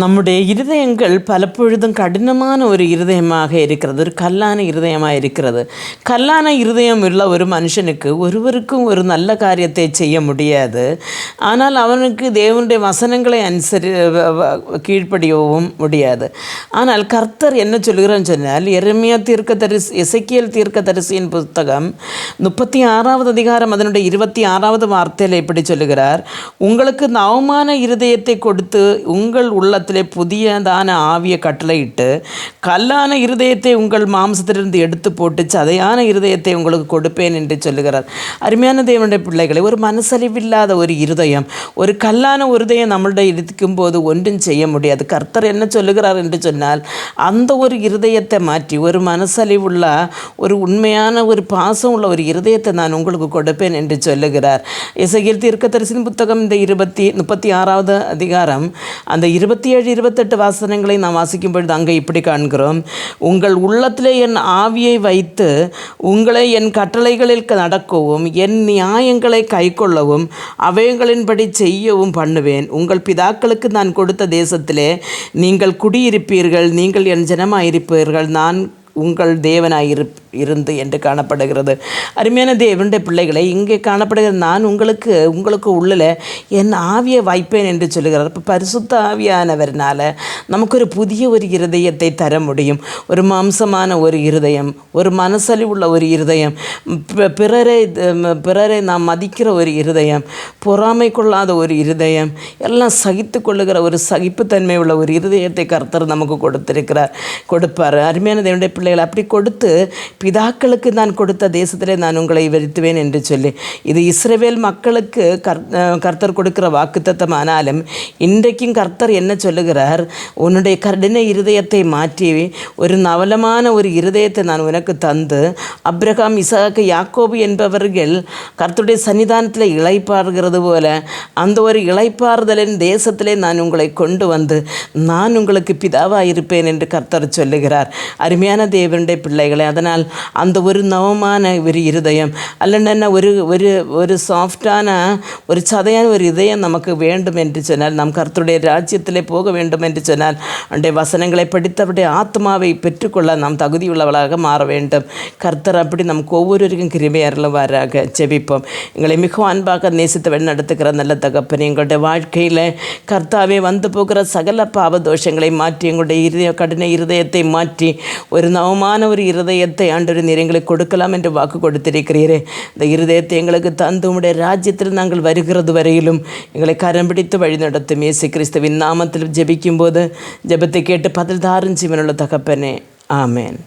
நம்முடைய இருதயங்கள் பலப்பொழுதும் கடினமான ஒரு இருதயமாக இருக்கிறது ஒரு கல்லான இருதயமாக இருக்கிறது. கல்லான இருதயம் உள்ள ஒரு மனுஷனுக்கு ஒருவருக்கும் ஒரு நல்ல காரியத்தை செய்ய முடியாது. ஆனால் அவனுக்கு தேவனுடைய வசனங்களை அனுசரி கீழ்ப்படியவும் முடியாது. ஆனால் கர்த்தர் என்ன சொல்கிறான்னு சொன்னால் எருமையா தீர்க்க தரிசி இசைக்கியல் தீர்க்க தரிசியின் புத்தகம் முப்பத்தி ஆறாவது அதிகாரம் அதனுடைய இருபத்தி ஆறாவது வார்த்தையில் இப்படி சொல்லுகிறார். உங்களுக்கு இந்த அவமான இருதயத்தை கொடுத்து உங்கள் உள்ள உள்ளத்திலே புதியதான ஆவியை கட்டளையிட்டு கல்லான இருதயத்தை உங்கள் மாம்சத்திலிருந்து எடுத்து போட்டு சதையான இருதயத்தை உங்களுக்கு கொடுப்பேன் என்று சொல்லுகிறார். அருமையான தேவனுடைய பிள்ளைகளை ஒரு மனசறிவில்லாத ஒரு இருதயம் ஒரு கல்லான ஒரு இருதயம் நம்மளுடைய இருக்கும் போது ஒன்றும் செய்ய முடியாது. கர்த்தர் என்ன சொல்லுகிறார் என்று சொன்னால் அந்த ஒரு இருதயத்தை மாற்றி ஒரு மனசலிவுள்ள ஒரு உண்மையான ஒரு பாசம் உள்ள ஒரு இருதயத்தை நான் உங்களுக்கு கொடுப்பேன் என்று சொல்லுகிறார். இசையில் தீர்க்கதரிசின் புத்தகம் இந்த இருபத்தி முப்பத்தி ஆறாவது அதிகாரம் அந்த இருபத்தி ஏழு இருபத்தெட்டு வாசனங்களை நாம் வாசிக்கும் பொழுது அங்கே இப்படி காண்கிறோம். உங்கள் உள்ளத்திலே என் ஆவியை வைத்து உங்களை என் கட்டளைகளில் நடக்கவும் என் நியாயங்களை கைக்கொள்ளவும் அவைகளின்படி செய்யவும் பண்ணுவேன். உங்கள் பிதாக்களுக்கு நான் கொடுத்த தேசத்திலே நீங்கள் குடியிருப்பீர்கள் நீங்கள் என் ஜனமாயிருப்பீர்கள் நான் உங்கள் தேவனாயிருப்பேன் இருந்து என்று காணப்படுகிறது. அருமையான தேவனுடைய பிள்ளைகளை இங்கே காணப்படுகிற நான் உங்களுக்கு உங்களுக்கு உள்ளில் என் ஆவியை வைப்பேன் என்று சொல்லுகிறார். இப்போ பரிசுத்த ஆவியானவர்னால் நமக்கு ஒரு புதிய ஒரு இருதயத்தை தர முடியும். ஒரு மாம்சமான ஒரு இருதயம் ஒரு மனசலி உள்ள ஒரு இருதயம் பிறரை பிறரை நாம் மதிக்கிற ஒரு இருதயம் பொறாமை கொள்ளாத ஒரு இருதயம் எல்லாம் சகித்து கொள்ளுகிற ஒரு சகிப்புத்தன்மை உள்ள ஒரு இருதயத்தை கர்த்தர் நமக்கு கொடுத்திருக்கிறார் கொடுப்பார். அருமையான தேவனுடைய பிள்ளைகளை அப்படி கொடுத்து பிதாக்களுக்கு நான் கொடுத்த தேசத்திலே நான் உங்களை வருத்துவேன் என்று சொல்லி. இது இஸ்ரவேல் மக்களுக்கு கர் கர்த்தர் கொடுக்கிற வாக்குத்தத்தம் ஆனாலும் இன்றைக்கும் கர்த்தர் என்ன சொல்லுகிறார்? உன்னுடைய கடின இருதயத்தை மாற்றி ஒரு நவலமான ஒரு இருதயத்தை நான் உனக்கு தந்து அப்ரஹாம் இசாக்கு யாக்கோபு என்பவர்கள் கர்த்தருடைய சன்னிதானத்தில் இழைப்பாடுகிறது போல அந்த ஒரு இழைப்பாறுதலின் தேசத்திலே நான் உங்களை கொண்டு வந்து நான் உங்களுக்கு பிதாவாக இருப்பேன் என்று கர்த்தர் சொல்லுகிறார். அருமையான தேவனுடைய பிள்ளைகளை அதனால் அந்த ஒரு நவமான ஒரு இருதயம் அல்லன்னா ஒரு ஒரு ஒரு சாஃப்டான ஒரு சதையான ஒரு இதயம் நமக்கு வேண்டும் என்று சொன்னால் நாம் கர்த்தருடைய ராஜ்யத்திலே போக வேண்டும் என்று சொன்னால் அவருடைய வசனங்களை படித்தவருடைய ஆத்மாவை பெற்றுக்கொள்ள நாம் தகுதியுள்ளவளாக மாற வேண்டும். கர்த்தர் அப்படி நமக்கு ஒவ்வொருவருக்கும் கிருமை அருளவாராக. ஜெபிப்போம். எங்களை மிகவும் அன்பாக நேசித்து வழிநடத்துகிற நல்ல தகப்பனே எங்களுடைய வாழ்க்கையில் கர்த்தாவே வந்து போகிற சகல பாவ தோஷங்களை மாற்றி எங்களுடைய இருதய கடின இருதயத்தை மாற்றி ஒரு நவமான ஒரு இருதயத்தை ஆண்டொரு நீர் எங்களுக்கு கொடுக்கலாம் என்று வாக்கு கொடுத்திருக்கிறீரே. இந்த இருதயத்தை எங்களுக்கு தந்து உடைய ராஜ்யத்தில் நாங்கள் வருகிறது வரையிலும் எங்களை கரம் பிடித்து வழி நடத்தும் இயேசு கிறிஸ்துவின் நாமத்தில் ஜெபிக்கும்போது ஜெபத்தை கேட்டு பதில் தாரும் ஜீவனுள்ள தகப்பனே. ஆமேன்.